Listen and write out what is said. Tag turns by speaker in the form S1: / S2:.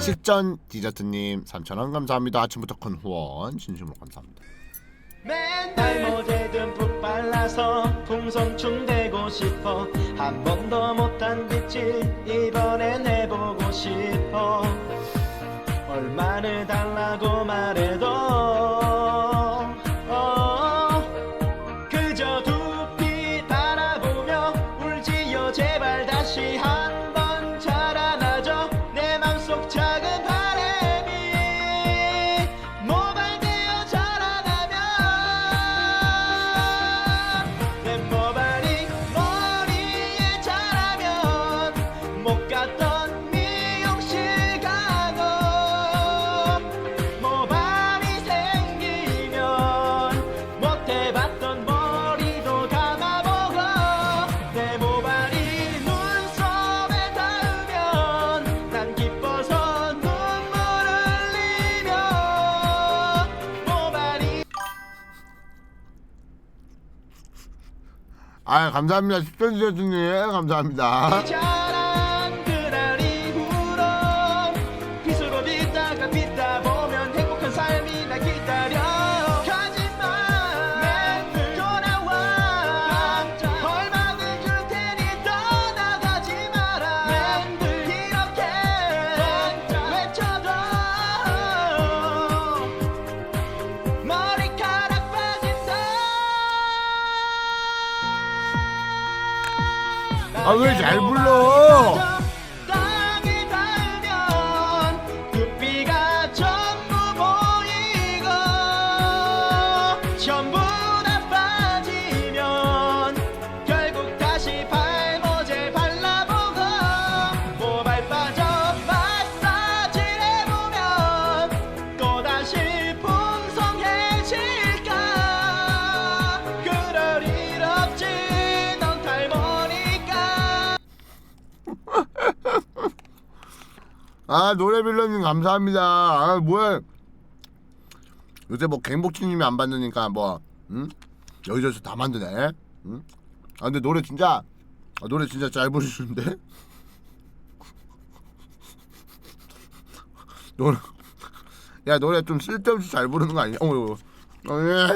S1: 식전 디저트님 3,000원 감사합니다. 아침부터 큰 후원 진심으로 감사합니다.
S2: 맨날 모제든 푹 발라서 풍성충 되고 싶어 한 번도 못한 빛을 이번엔 해보고 싶어 얼마를 달라고 말해도 아
S1: 감사합니다. 식전 디저트님 감사합니다.
S2: 아,
S1: 왜 잘 불러? 아 노래 빌런님 감사합니다. 아 뭐야 요새 뭐 갱복치님이 안 받으니까 뭐 응? 여기저기서 다 만드네. 응? 아 근데 노래 진짜 아, 노래 진짜 잘 부르시는데 노래 야 노래 좀 쓸데없이 잘 부르는 거 아니야? 어머. 어, 예.